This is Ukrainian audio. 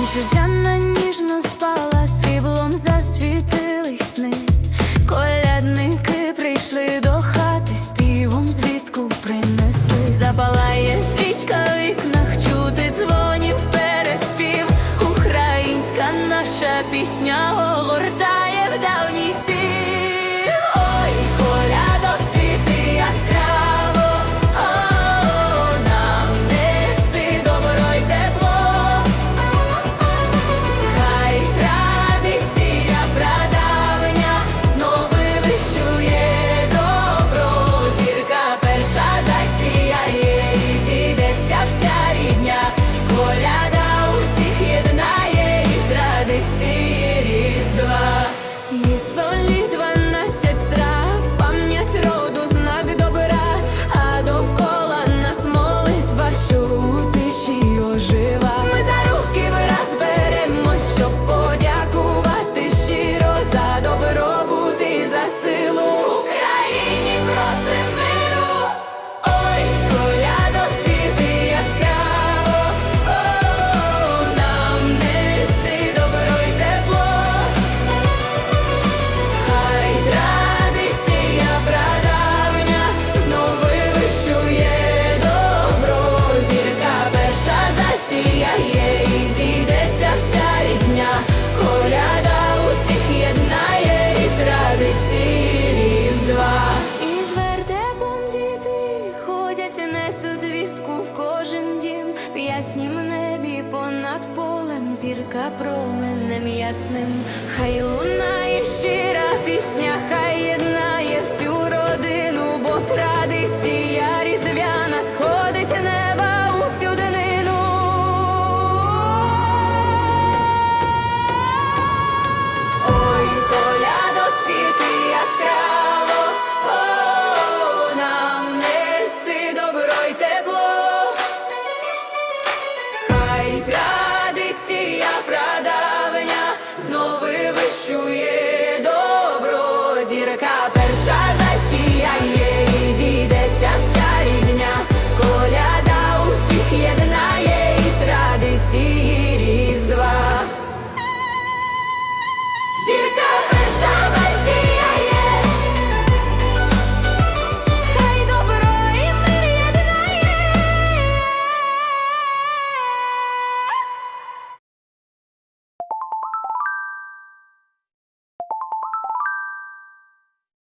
Ніж різдвяна ніжно спала, сріблом засвітились сни, колядники прийшли до хати, співом звістку принесли, запалає свічка в вікнах, чути дзвонів переспів, українська наша пісня. коляда усіх єднає і традиції різдва. І з вертепом діти ходять, і несуть вістку в кожен дім, в яснім небі понад полем, зірка променем ясним, хай лунає. cabeza.